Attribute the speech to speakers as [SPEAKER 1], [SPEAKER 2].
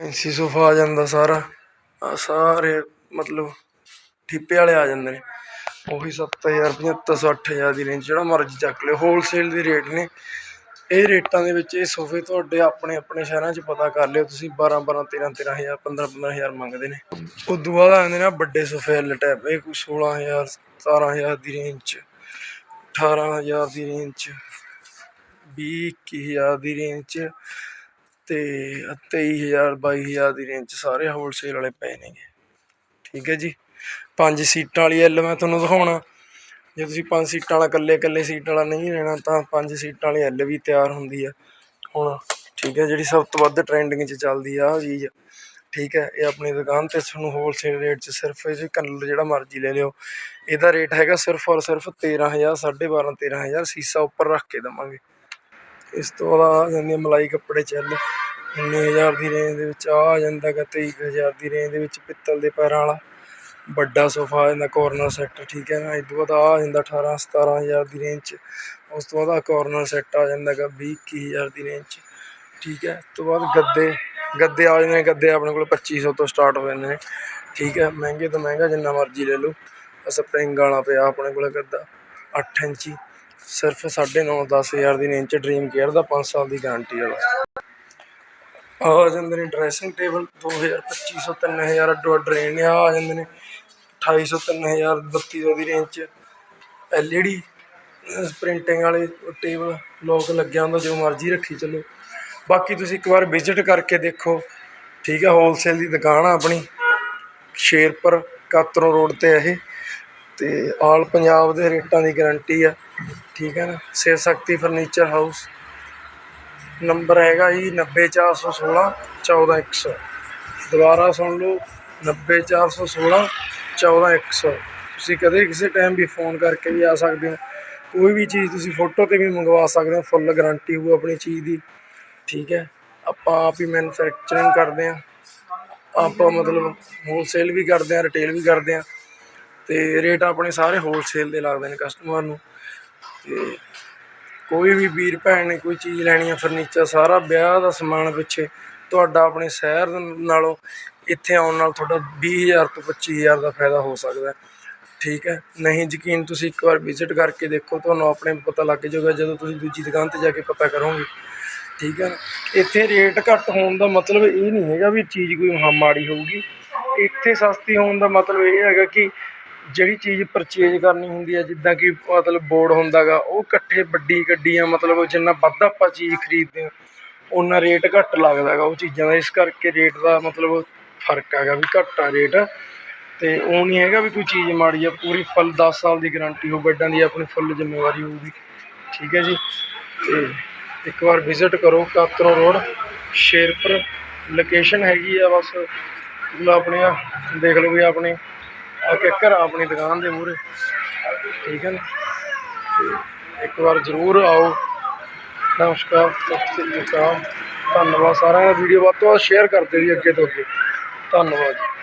[SPEAKER 1] ਐਂਸੀ sofa ਆ ਜਾਂਦਾ ਸਾਰਾ। ਆ ਸਾਰੇ ਮਤਲਬ ਠਿੱਪੇ ਵਾਲੇ ਆ ਜਾਂਦੇ ਨੇ। ਉਹੀ ਸੱਤਰ ਹਜ਼ਾਰ, ਪੰਝੱਤਰ ਸੌ, ਅੱਠ ਹਜ਼ਾਰ ਦੀ ਰੇਂਜ ਜਿਹੜਾ ਮਰਜ਼ੀ ਚੱਕ ਲਿਓ। ਹੋਲਸੇਲ ਦੇ ਰੇਟ ਨੇ। ਇਹ ਰੇਟਾਂ ਦੇ ਵਿੱਚ ਇਹ ਸੋਫੇ ਤੁਹਾਡੇ ਆਪਣੇ ਆਪਣੇ ਸ਼ਹਿਰਾਂ 'ਚ ਪਤਾ ਕਰ ਲਿਓ। ਤੁਸੀਂ 12 12 13 13000 15 15000 ਮੰਗਦੇ ਨੇ। ਉਦੋਂ ਬਾਅਦ ਆਉਂਦੇ ਨੇ ਵੱਡੇ ਸੋਫੇ ਵਾਲੇ ਟੈਪ ਇਹ ਕੋਈ 16000 17000 ਦੀ ਰੇਂਜ 'ਚ 18000 ਦੀ ਰੇਂਜ 'ਚ 20 ਹਜ਼ਾਰ ਦੀ ਰੇਂਜ 'ਚ ਅਤੇ ਤੇਈ ਹਜ਼ਾਰ, ਬਾਈ ਹਜ਼ਾਰ ਦੀ ਰੇਂਜ 'ਚ ਸਾਰੇ ਹੋਲਸੇਲ ਵਾਲੇ ਪਏ ਨੇਗੇ। ਠੀਕ ਹੈ ਜੀ? ਪੰਜ ਸੀਟਾਂ ਵਾਲੀ ਐੱਲ ਮੈਂ ਤੁਹਾਨੂੰ ਦਿਖਾਉਣਾ। ਜੇ ਤੁਸੀਂ ਪੰਜ ਸੀਟਾਂ ਵਾਲਾ ਇਕੱਲੇ ਇਕੱਲੇ ਸੀਟ ਵਾਲਾ ਨਹੀਂ ਲੈਣਾ, ਤਾਂ ਪੰਜ ਸੀਟਾਂ ਵਾਲੀ ਐੱਲ ਵੀ ਤਿਆਰ ਹੁੰਦੀ ਆ। ਹੁਣ ਠੀਕ ਹੈ, ਜਿਹੜੀ ਸਭ ਤੋਂ ਵੱਧ ਟ੍ਰੈਂਡਿੰਗ 'ਚ ਚੱਲਦੀ ਆ ਆਹ ਚੀਜ਼। ਠੀਕ ਹੈ, ਇਹ ਆਪਣੀ ਦੁਕਾਨ ਤੇ ਤੁਹਾਨੂੰ ਹੋਲਸੇਲ ਰੇਟ 'ਚ ਸਿਰਫ ਇਹ ਕਲਰ ਜਿਹੜਾ ਮਰਜ਼ੀ ਲੈ ਲਿਓ। ਇਹਦਾ ਰੇਟ ਹੈਗਾ ਸਿਰਫ ਔਰ ਸਿਰਫ 13000 12.5 13000 ਸੀਸਾ ਉੱਪਰ ਰੱਖ ਕੇ ਦਵਾਂਗੇ। ਇਸ ਤੋਂ ਬਾਅਦ ਆ ਜਾਂਦੀ ਆ ਮਲਾਈ ਕੱਪੜੇ ਚੱਲ। 19000 ਦੀ ਰੇਂਜ ਦੇ ਵਿੱਚ ਆਹ ਆ ਜਾਂਦਾ ਗਾ 23000 ਦੀ ਰੇਂਜ ਦੇ ਵਿੱਚ ਪਿੱਤਲ ਦੇ ਪੈਰਾਂ ਵਾਲਾ। ਵੱਡਾ ਸੋਫਾ ਆ ਜਾਂਦਾ ਕੋਰਨਰ ਸੈੱਟ ਠੀਕ ਹੈ ਨਾ? ਇਸ ਤੋਂ ਬਾਅਦ ਆ ਆ ਜਾਂਦਾ 18 17000 ਦੀ ਰੇਂਜ 'ਚ। ਉਸ ਤੋਂ ਬਾਅਦ ਆ ਕੋਰਨਰ ਸੈੱਟ ਆ ਜਾਂਦਾ ਗਾ 20 21000 ਦੀ ਰੇਂਜ 'ਚ। ਠੀਕ ਹੈ? ਉਸ ਤੋਂ ਬਾਅਦ ਗੱਦੇ ਗੱਦੇ ਆ ਜਾਂਦੇ ਨੇ, ਗੱਦੇ ਆਪਣੇ ਕੋਲ 2500 ਤੋਂ ਸਟਾਰਟ ਹੋ ਜਾਂਦੇ ਨੇ। ਠੀਕ ਹੈ? ਮਹਿੰਗੇ ਤੋਂ ਮਹਿੰਗਾ ਜਿੰਨਾ ਮਰਜ਼ੀ ਲੈ ਲਓ। ਆਹ ਸਪਰਿੰਗ ਵਾਲਾ ਪਿਆ ਆਪਣੇ ਕੋਲ ਗੱਦਾ 8 ਇੰਚੀ। ਸਿਰਫ 9.5 10000 ਦੀ ਰੇਂਜ 'ਚ ਡ੍ਰੀਮ ਕੇਅਰ ਦਾ 5 ਸਾਲ ਦੀ ਗਾਰੰਟੀ ਵਾਲਾ। ਆ ਜਾਂਦੇ ਨੇ ਡਰੈਸਿੰਗ ਟੇਬਲ 2000 2500 3000 ਅੱਡੋ ਅੱਡ ਰੇਂਜ ਨੇ ਆਹ ਆ ਜਾਂਦੇ ਨੇ। 2800 3000 3200 ਦੀ ਰੇਂਜ 'ਚ ਐਲਈਡੀ ਪ੍ਰਿੰਟਿੰਗ ਵਾਲੇ ਟੇਬਲ ਲੋਕ ਲੱਗਿਆ ਹੁੰਦਾ, ਜੋ ਮਰਜ਼ੀ ਰੱਖੀ ਚੱਲੋ। ਬਾਕੀ ਤੁਸੀਂ ਇੱਕ ਵਾਰ ਵਿਜ਼ਿਟ ਕਰਕੇ ਦੇਖੋ। ਠੀਕ ਹੈ ਹੋਲਸੇਲ ਦੀ ਦੁਕਾਨ ਆ ਆਪਣੀ। ਸ਼ੇਰਪੁਰ ਕਾਤਰੋਂ ਰੋਡ ਤੇ ਹੈ ਇਹ। ਤੇ ਆਲ ਪੰਜਾਬ ਦੇ ਰੇਟਾਂ ਦੀ ਗਾਰੰਟੀ ਆ। ਠੀਕ ਹੈ ਨਾ? Shiv Shakti furniture house number ਹੈਗਾ ਜੀ 90416 14100 ਦੁਬਾਰਾ ਸੁਣ ਲਓ 90416 14100 ਤੁਸੀਂ ਕਦੇ ਕਿਸੇ ਟਾਈਮ ਵੀ ਫੋਨ ਕਰਕੇ ਵੀ ਆ ਸਕਦੇ ਹੋ। ਕੋਈ ਵੀ ਚੀਜ਼ ਤੁਸੀਂ ਫੋਟੋ ਤੇ ਵੀ ਮੰਗਵਾ ਸਕਦੇ ਹੋ ਫੁੱਲ ਗਾਰੰਟੀ ਹੋਊ ਆਪਣੀ ਚੀਜ਼ ਦੀ। ਠੀਕ ਹੈ? ਆਪਾਂ ਆਪ ਹੀ ਮੈਨੂਫੈਕਚਰਿੰਗ ਕਰਦੇ ਹਾਂ। ਆਪਾਂ ਮਤਲਬ ਹੋਲਸੇਲ ਵੀ ਕਰਦੇ ਹਾਂ ਰਿਟੇਲ ਵੀ ਕਰਦੇ ਹਾਂ। ਤੇ ਰੇਟ ਆਪਣੇ ਸਾਰੇ ਹੋਲਸੇਲ ਦੇ ਲੱਗਦੇ ਨੇ ਕਸਟਮਰ ਨੂੰ। ਤੇ ਕੋਈ ਵੀ ਵੀਰ ਭੈਣ ਨੇ ਕੋਈ ਚੀਜ਼ ਲੈਣੀ ਆ ਫਰਨੀਚਰ ਸਾਰਾ ਵਿਆਹ ਦਾ ਸਮਾਨ ਪਿੱਛੇ ਤੁਹਾਡਾ ਆਪਣੇ ਸ਼ਹਿਰ ਨਾਲੋਂ ਇੱਥੇ ਆਉਣ ਨਾਲ ਤੁਹਾਡਾ ਵੀਹ ਹਜ਼ਾਰ ਤੋਂ ਪੱਚੀ ਹਜ਼ਾਰ ਦਾ ਫਾਇਦਾ ਹੋ ਸਕਦਾ ਠੀਕ ਹੈ? ਨਹੀਂ ਯਕੀਨ ਤੁਸੀਂ ਇੱਕ ਵਾਰ ਵਿਜ਼ਿਟ ਕਰਕੇ ਦੇਖੋ, ਤੁਹਾਨੂੰ ਆਪਣੇ ਪਤਾ ਲੱਗ ਜਾਊਗਾ ਜਦੋਂ ਤੁਸੀਂ ਦੂਜੀ ਦੁਕਾਨ ਤੇ ਜਾ ਕੇ ਪਤਾ ਕਰੋਗੇ। ਠੀਕ ਹੈ ਇੱਥੇ ਰੇਟ ਘੱਟ ਹੋਣ ਦਾ ਮਤਲਬ ਇਹ ਨਹੀਂ ਹੈਗਾ ਵੀ ਚੀਜ਼ ਕੋਈ ਹਾਂ ਮਾੜੀ ਹੋਊਗੀ। ਇੱਥੇ ਸਸਤੀ ਹੋਣ ਦਾ ਮਤਲਬ ਇਹ ਹੈਗਾ ਕਿ ਜਿਹੜੀ ਚੀਜ਼ ਪਰਚੇਜ ਕਰਨੀ ਹੁੰਦੀ ਹੈ ਜਿੱਦਾਂ ਕਿ ਮਤਲਬ ਬੋਰਡ ਹੁੰਦਾ ਗਾ ਉਹ ਇਕੱਠੇ ਵੱਡੀ ਗੱਡੀਆਂ, ਮਤਲਬ ਜਿੰਨਾ ਵੱਧ ਆਪਾਂ ਚੀਜ਼ ਖਰੀਦਦੇ ਹਾਂ ਉਨਾ ਰੇਟ ਘੱਟ ਲੱਗਦਾ ਹੈਗਾ ਉਹ ਚੀਜ਼ਾਂ ਦਾ। ਇਸ ਕਰਕੇ ਰੇਟ ਦਾ ਮਤਲਬ ਫ਼ਰਕ ਹੈਗਾ ਵੀ ਘੱਟ ਆ ਰੇਟ ਅਤੇ ਉਹ ਨਹੀਂ ਹੈਗਾ ਵੀ ਕੋਈ ਚੀਜ਼ ਮਾੜੀ ਆ, ਪੂਰੀ ਫੁੱਲ ਦਸ ਸਾਲ ਦੀ ਗਰੰਟੀ ਹੋਊ, ਬੈੱਡਾਂ ਦੀ ਆਪਣੀ ਫੁੱਲ ਜ਼ਿੰਮੇਵਾਰੀ ਹੋਊਗੀ। ਠੀਕ ਹੈ ਜੀ? ਅਤੇ ਇੱਕ ਵਾਰ ਵਿਜ਼ਿਟ ਕਰੋ ਕਾਤਰੋਂ ਰੋਡ, ਸ਼ੇਰਪੁਰ। ਲੋਕੇਸ਼ਨ ਹੈਗੀ ਆ ਬਸ ਮਤਲਬ ਆਪਣੇ ਆ, ਦੇਖ ਲਓ ਵੀ ਆਪਣੇ। ਆ ਕੇ ਘਰ ਆਪਣੀ ਦੁਕਾਨ ਦੇ ਮੂਹਰੇ। ਠੀਕ ਹੈ ਨਾ? ਇੱਕ ਵਾਰ ਜ਼ਰੂਰ ਆਓ। ਨਮਸਕਾਰ, ਸਤਿ ਸ੍ਰੀ ਅਕਾਲ। ਧੰਨਵਾਦ ਸਾਰਿਆਂ ਦਾ। ਵੀਡੀਓ ਵੱਧ ਤੋਂ ਵੱਧ ਸ਼ੇਅਰ ਕਰਦੇ ਜੀ ਅੱਗੇ ਤੋਂ ਅੱਗੇ। ਧੰਨਵਾਦ ਜੀ।